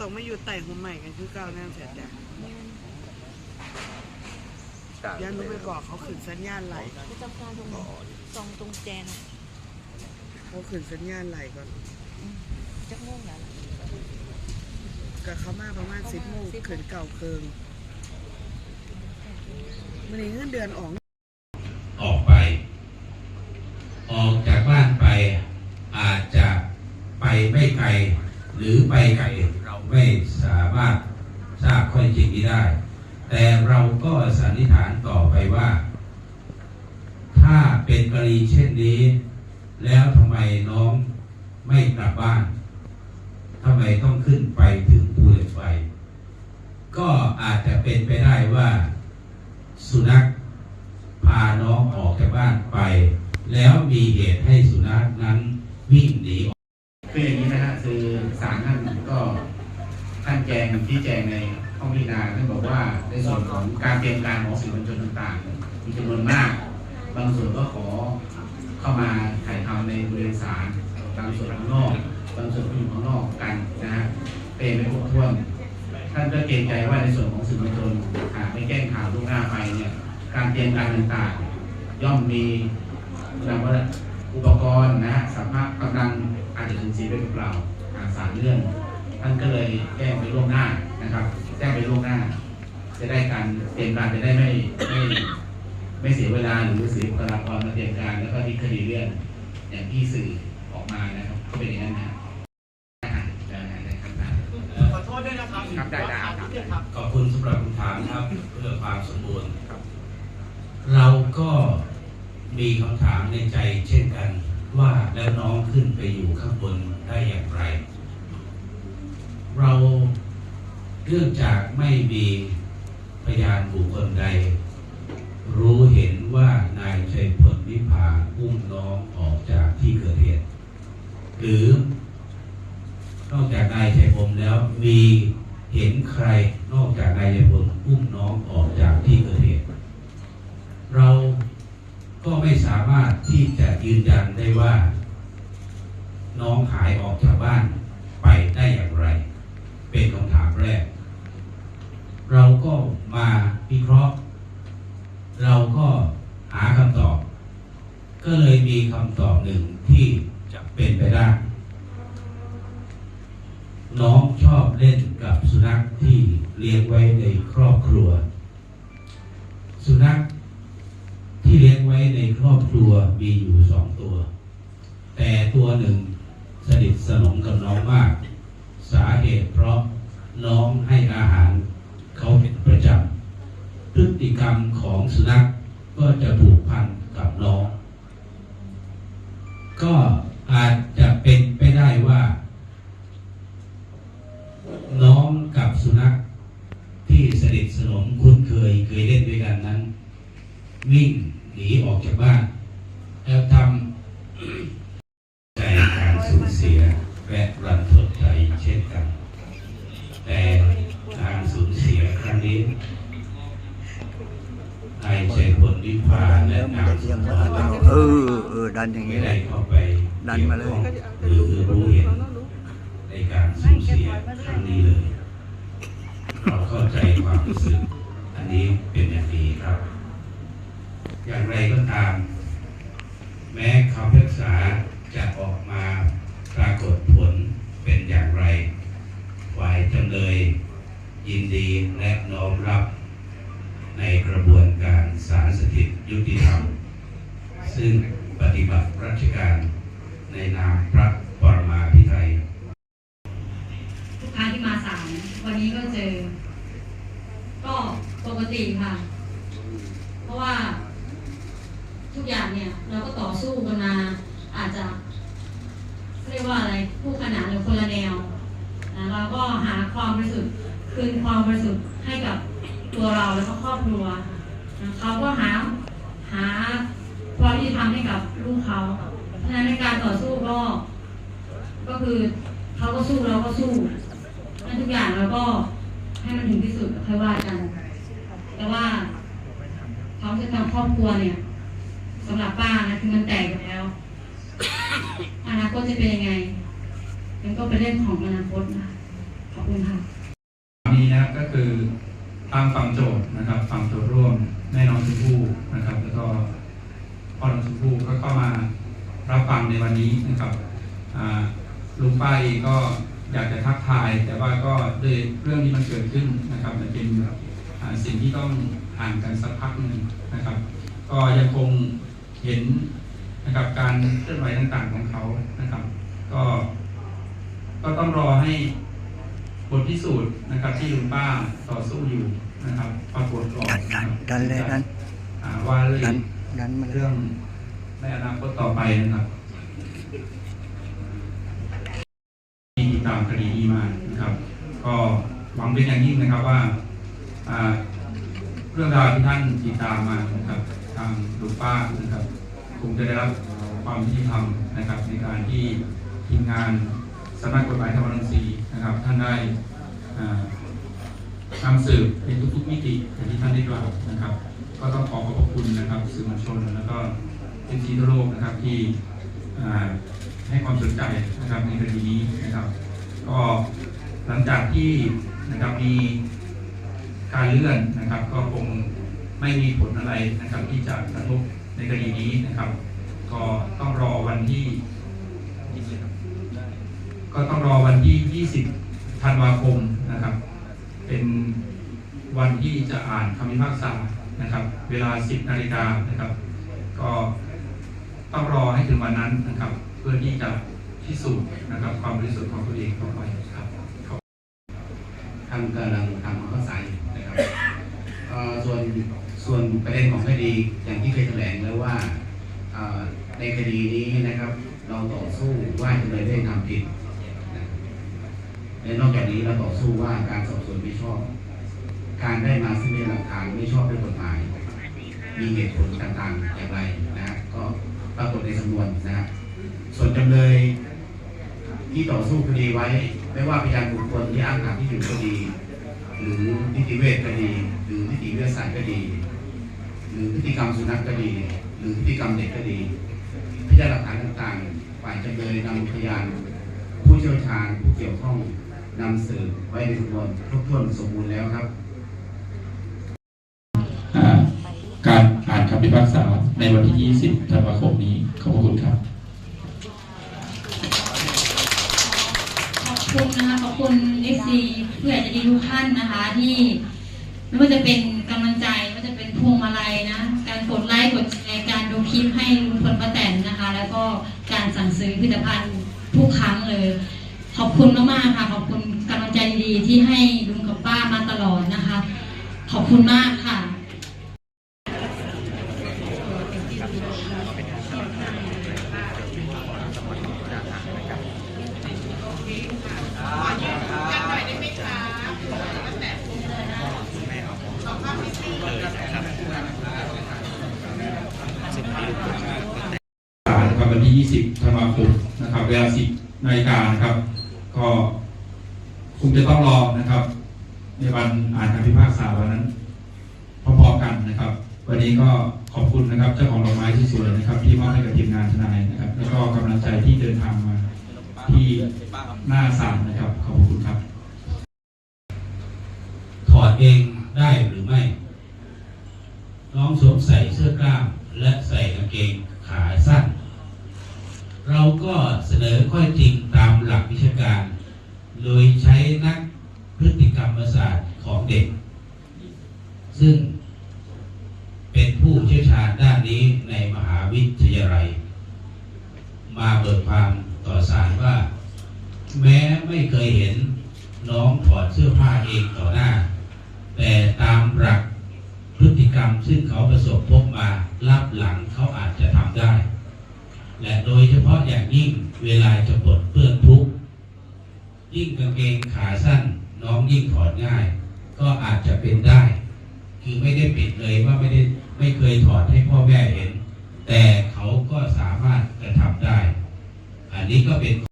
ต้องมาอยู่ใต้หัวใหม่กันคือเก่าแน่เสียจ้ะแม่นย้านรู้ไปก่อนเขาขึ้นสัญญาณไหลก่อนผู้จัดการตรงซองตรงแจนเขาขึ้นสัญญาณไหลก่อนอืมจักโมงแล้วล่ะก็เขามาประมาณสิบโมงขึ้นเก่าเคิงมันนี้เงินเดือนออกออกไป ออกจากบ้านไป อาจจะไปไม่ไกล หรือไปไกลเรา ไม่สามารถทราบข้อจริงนี้ได้ แต่เราก็สันนิษฐานต่อไปว่า ถ้าเป็นกรณีเช่นนี้ แล้วทำไมน้องไม่กลับบ้านทำไมต้องขึ้นไปถึงภูเหล็กไฟ ก็อาจจะเป็นไปได้ว่า สุนัขพาน้องออกจากบ้านไป แล้วมีเหตุให้สุนัขนั้นวิ่งหนีออก คืออย่างนี้นะฮะคือศาลท่านก็ท่านแจง ชี้แจงในห้องพิจารณาท่านบอกว่าในส่วนของการเตรียมการของสื่อมวลชนต่างๆ มีจำนวนมาก บางส่วนก็ขอเข้ามาถ่ายทำในบริเวณศาลบางส่วนข้างนอกบางส่วนก็อยู่ข้างนอกกันนะฮะเป็นไม่ครบถ้วน ท่านก็เกรงใจว่าในส่วนของสื่อมวลชนหากไม่แจ้งข่าวล่วงหน้าไปเนี่ยการเตรียมการต่างๆ ย่อมมีนำว่าอุปกรณ์นะฮะสามารถกำลังอาจจะสูญเสียไปเปล่าหาสารเรื่อง ท่านก็เลยแจ้งไปล่วงหน้านะครับ แจ้งไปล่วงหน้า จะได้การเตรียมการจะได้ไม่ไม่ไม่เสียเวลาหรือเสียบุคลากรมาเตรียมการแล้วก็ที่คดีเรื่องอย่างที่สื่อออกมานะครับก็เป็นอย่างนั้นนะครับได้ได้ได้ครับได้ขอโทษด้วยนะครับครับได้ได้ครับครับขอบคุณสำหรับคำถามครับเพื่อความสมบูรณ์ครับ เราก็มีคำถามในใจเช่นกันว่าแล้วน้องขึ้นไปอยู่ข้างบนได้อย่างไร เราเนื่องจากไม่มีพยานบุคคลใด รู้เห็นว่านายชัยพลวิภาอุ้มน้องออกจากที่เกิดเหตุหรือนอกจากนายชัยพลแล้วมีเห็นใครนอกจากนายชัยพลอุ้มน้องออกจากที่เกิดเหตุเราก็ไม่สามารถที่จะยืนยันได้ว่า น้องหายออกจากบ้านไปได้อย่างไร เป็นคำถามแรก เราก็มาวิเคราะห์ เราก็หาคำตอบ ก็เลยมีคำตอบหนึ่งที่จะเป็นไปได้ น้องชอบเล่นกับสุนัขที่เลี้ยงไว้ในครอบครัว สุนัขที่เลี้ยงไว้ในครอบครัวมีอยู่สองตัว แต่ตัวหนึ่งสนิทสนมกับน้องมาก สาเหตุเพราะน้องให้อาหารเขาเป็นประจำพฤติกรรมของสุนัขก็จะผูกพันกับน้อง ก็อาจจะเป็นไปได้ว่า น้องกับสุนัขที่สนิทสนมคุ้นเคยเคยเล่นด้วยกันนั้น วิ่งหนีออกจากบ้าน แล้วทำใจการสูญเสียและรันทดใจเช่นกัน แต่การสูญเสียครั้งนี้นายชัยพลวิภาและนางสุภาพเออเออดันอย่างไม่นี้ได้เลยเข้าไปดันมาเลยหรือรู้เห็นในการสูญเสียครั้งนี้เลยเราเข้าใจความรู้สึกอันนี้เป็นอย่างดีครับ อย่างไรก็ตาม แม้คำพิพากษาจะออกมาปรากฏผลเป็นอย่างไร ฝ่ายจำเลย ยินดีและน้อมรับ ในกระบวนการศาลสถิตยุติธรรม ซึ่งปฏิบัติราชการในนามพระปรมาภิไธยทุกครั้งที่มาศาลวันนี้ก็เจอ ก็ปกติค่ะ เพราะว่า ทุกอย่างเนี่ยเราก็ต่อสู้กันมาอาจจะเรียกว่าอะไรคู่ขนานหรือคนละแนวนะเราก็หาความบริสุทธิ์คืนความบริสุทธิ์ให้กับตัวเราแล้วก็ครอบครัวนะเขาก็หาหาความยุติธรรมให้กับลูกเขาเพราะฉะนั้นในการต่อสู้ก็ ก็คือเขาก็สู้เราก็สู้นั่นทุกอย่างเราก็ให้มันถึงที่สุดค่อยว่ากัน แต่ว่าเขาจะทำครอบครัวเนี่ย สำหรับป้านะคือมันแตกไปแล้วอนาคตจะเป็นยังไงมันก็เป็นเรื่องของอนาคตนะขอบคุณค่ะนี้นะครับก็คือตามฟังโจทย์นะครับฟังโจทย์ร่วมแม่น้องชมพู่นะครับ แล้วก็พ่อน้องชมพู่ก็เข้ามารับฟังในวันนี้นะครับลุงป้าเองก็อยากจะทักทาย แต่ว่าก็ด้วยเรื่องที่มันเกิดขึ้นนะครับมันเป็นสิ่งที่ต้องห่างกันสักพักหนึ่งนะครับ ก็ยังคง เห็นนะครับการเคลื่อนไหวต่างๆของเขานะครับ ก็ก็ต้องรอให้บทพิสูจน์นะครับ ที่ลุงป้าต่อสู้อยู่นะครับปรากฏก่อนดันนะครับดันเลยดันอ่าว่าเรื่ดัองนดันมาเลยเรื่องในอนาคตต่อไปนะครับที่ติดตามคดีนี้มานะครับ ก็หวังเป็นอย่างยิ่งนะครับว่าอ่าเรื่องราวที่ท่านติดตามมานะครับ ทางหลุงป้านะครับคงจะได้รับความยุติธรรมนะครับในการที่ทีมงานสำนักกฎหมายธรรมรังสีนะครับ ท่านได้อ่านำสืบเป็นทุกๆมิติอย่างที่ท่านได้กล่าวนะครับ ก็ต้องขอขอบพระคุณนะครับสื่อมวลชนแล้วก็เอ็นซีทั่วโลกนะครับที่ให้ความสนใจนะครับในคดีนี้นะครับ ก็หลังจากที่นะครับมีการเลื่อนนะครับ ก็คง ไม่มีผลอะไรนะครับที่จะกระทบในคดีนี้นะครับ ก็ต้องรอวันที่ ก็ต้องรอวันที่ 20 ธันวาคมนะครับ เป็นวันที่จะอ่านคำพิพากษานะครับ เวลา 10 นาฬิกานะครับ ก็ต้องรอให้ถึงวันนั้นนะครับ เพื่อที่จะพิสูจน์นะครับ ความบริสุทธิ์ของตัวเองต่อไปครับท่านกำลังทำควาเข้าใจนะครับเออส่วน ส่วนประเด็นของคดีอย่างที่เคยแถลงแล้วว่าในคดีนี้นะครับ เราต่อสู้ว่าจำเลยได้ทำผิดและนอกจากนี้เราต่อสู้ว่าการสอบสวนไม่ชอบ การได้มาซึ่งเป็นหลักฐานไม่ชอบด้วยกฎหมาย มีเหตุผลต่างๆอย่างไรนะก็ปรากฏในสำนวนนะส่วนจำเลยที่ต่อสู้คดีไว้ ไม่ว่าพยานบุคคลที่อ้างถามที่อยู่ก็ดี หรือนิติเวชก็ดี หรือนิติวิทยาศาสตร์ก็ดี หรือพฤติกรรมสุนัขก็ดี หรือพฤติกรรมเด็กก็ดี พยานหลักฐานต่างๆ ฝ่ายจำเลยนำพยาน ผู้เชี่ยวชาญผู้เกี่ยวข้องนำสืบไว้ในสำนวนครบถ้วนสมบูรณ์แล้วครับอ่าการอ่านคำพิพากษาในวันที่ 20 ธันวาคมนี้ ขอบพระคุณครับ ขอบคุณนะคะ ขอบคุณเอซีผู้ใหญ่ใจดีทุกท่านนะคะ ที่ไม่ว่าจะเป็นกำลังใจก็จะเป็นพวงมาลัยนะ การกดไลค์กดแชร์การดูคลิปให้ลุงพลป้าแตนนะคะ แล้วก็การสั่งซื้อผลิตภัณฑ์ทุกครั้งเลย ขอบคุณมากๆค่ะ ขอบคุณกำลังใจดีๆที่ให้ลุงกับป้ามาตลอดนะคะ ขอบคุณมากค่ะ ศาลนะครับวัน ที่ 20ธันวาคมนะครับ เวลา 10นาฬิกานะครับ ก็คงจะต้องรอนะครับ ในวันอ่านคำพิพากษาวันนั้นพร้อมๆกันนะครับ วันนี้ก็ขอบคุณนะครับ เจ้าของดอกไม้ที่สวยนะครับ ที่มอบให้กับทีมงานทนายนะครับ แล้วก็กำลังใจที่เดินทางมาที่หน้าศาลนะครับขอบคุณครับ ถอดเองได้หรือไม่น้องสวมใส่เสื้อกล้ามและใส่กางเกงขาสั้น เราก็เสนอข้อจริงตามหลักวิชาการ โดยใช้นักพฤติกรรมศาสตร์ของเด็ก ซึ่งเป็นผู้เชี่ยวชาญด้านนี้ในมหาวิทยาลัย มาเบิกความต่อศาลว่า แม้ไม่เคยเห็นน้องถอดเสื้อผ้าเองต่อหน้า แต่ตามหลักพฤติกรรมซึ่งเขาประสบพบมารับหลังเขาอาจจะทำได้ และโดยเฉพาะอย่างยิ่งเวลาจะปลดเปื้อนทุกยิ่งกางเกงขาสั้นน้องยิ่งถอดง่าย ก็อาจจะเป็นได้ คือไม่ได้ปิดเลยว่าไม่ได้ไม่เคยถอดให้พ่อแม่เห็น แต่เขาก็สามารถกระทำได้ อันนี้ก็เป็น